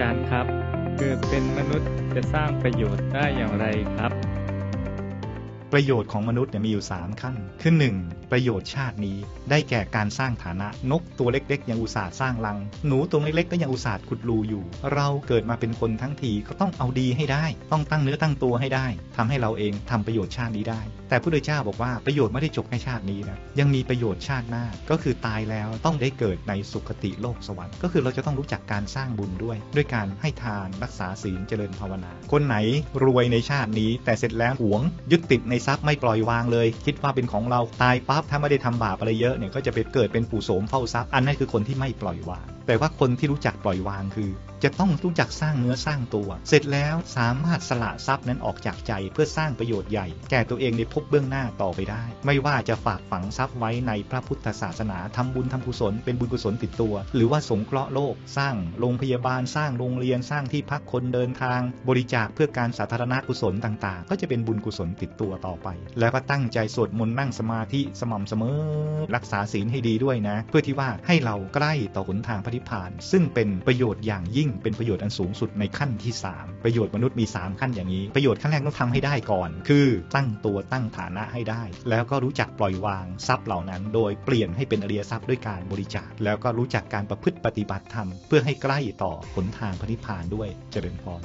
จารย์ครับเกิดเป็นมนุษย์จะสร้างประโยชน์ได้อย่างไรครับ ประโยชน์ของมนุษย์เนี่ยมีอยู่ 3 ขั้น คือ 1. ประโยชน์ชาตินี้ได้แก่การสร้างฐานะนกตัวเล็ก ๆ ยังอุตส่าห์สร้างรัง หนูตัวเล็กๆก็ยังอุตส่าห์ขุดรูอยู่ เราเกิดมาเป็นคนทั้งทีก็ต้องเอาดีให้ได้ ต้องตั้งเนื้อตั้งตัวให้ได้ ทำให้เราเองทำประโยชน์ชาตินี้ได้ แต่พระพุทธเจ้าบอกว่าประโยชน์ไม่ได้จบแค่ชาตินี้นะยังมีประโยชน์ชาติหน้าก็คือตายแล้วต้องได้เกิดในสุคติโลกสวรรค์ก็คือเราจะต้องรู้จักการสร้างบุญด้วย ด้วยการให้ทานรักษาศีลเจริญภาวนา คนไหนรวยในชาตินี้ แต่เสร็จแล้วหวง ยึดติดในทรัพย์ไม่ปล่อยวางเลย คิดว่าเป็นของเราตายปั๊บถ้าไม่ได้ทำบาปอะไรเยอะเนี่ยก็จะไปเกิดเป็นปู่โสมเฝ้าทรัพย์อันนั้นคือคนที่ไม่ปล่อยวาง แต่ว่าคนที่รู้จักปล่อยวางคือ จะต้องรู้จักสร้างเนื้อสร้างตัว เสร็จแล้วสามารถสละทรัพย์นั้นออกจากใจเพื่อสร้างประโยชน์ใหญ่ แก่ตัวเองในภพเบื้องหน้าต่อไปได้ ไม่ว่าจะฝากฝังทรัพย์ไว้ในพระพุทธศาสนาทำบุญทำกุศลเป็นบุญกุศลติดตัว หรือว่าสงเคราะห์โลก สร้างโรงพยาบาลสร้างโรงเรียนสร้างที่พักคนเดินทาง บริจาคเพื่อการสาธารณกุศลต่างๆ ก็จะเป็นบุญกุศลติดตัวต่อไป แล้วก็ตั้งใจสวดมนต์นั่งสมาธิสม่ำเสมอ รักษาศีลให้ดีด้วยนะ เพื่อที่ว่าให้เราใกล้ต่อหนทางพระนิพพาน ซึ่งเป็นประโยชน์อย่างยิ่งเป็นประโยชน์อันสูงสุดในขั้นที่ 3 ประโยชน์มนุษย์มี 3 ขั้นอย่างนี้ ประโยชน์ขั้นแรกต้องทำให้ได้ก่อน คือตั้งตัวตั้งฐานะให้ได้ แล้วก็รู้จักปล่อยวางทรัพย์เหล่านั้น โดยเปลี่ยนให้เป็นอริยทรัพย์ด้วยการบริจาค แล้วก็รู้จักการประพฤติปฏิบัติธรรม เพื่อให้ใกล้ต่อหนทางพระนิพพานด้วยเจริญพร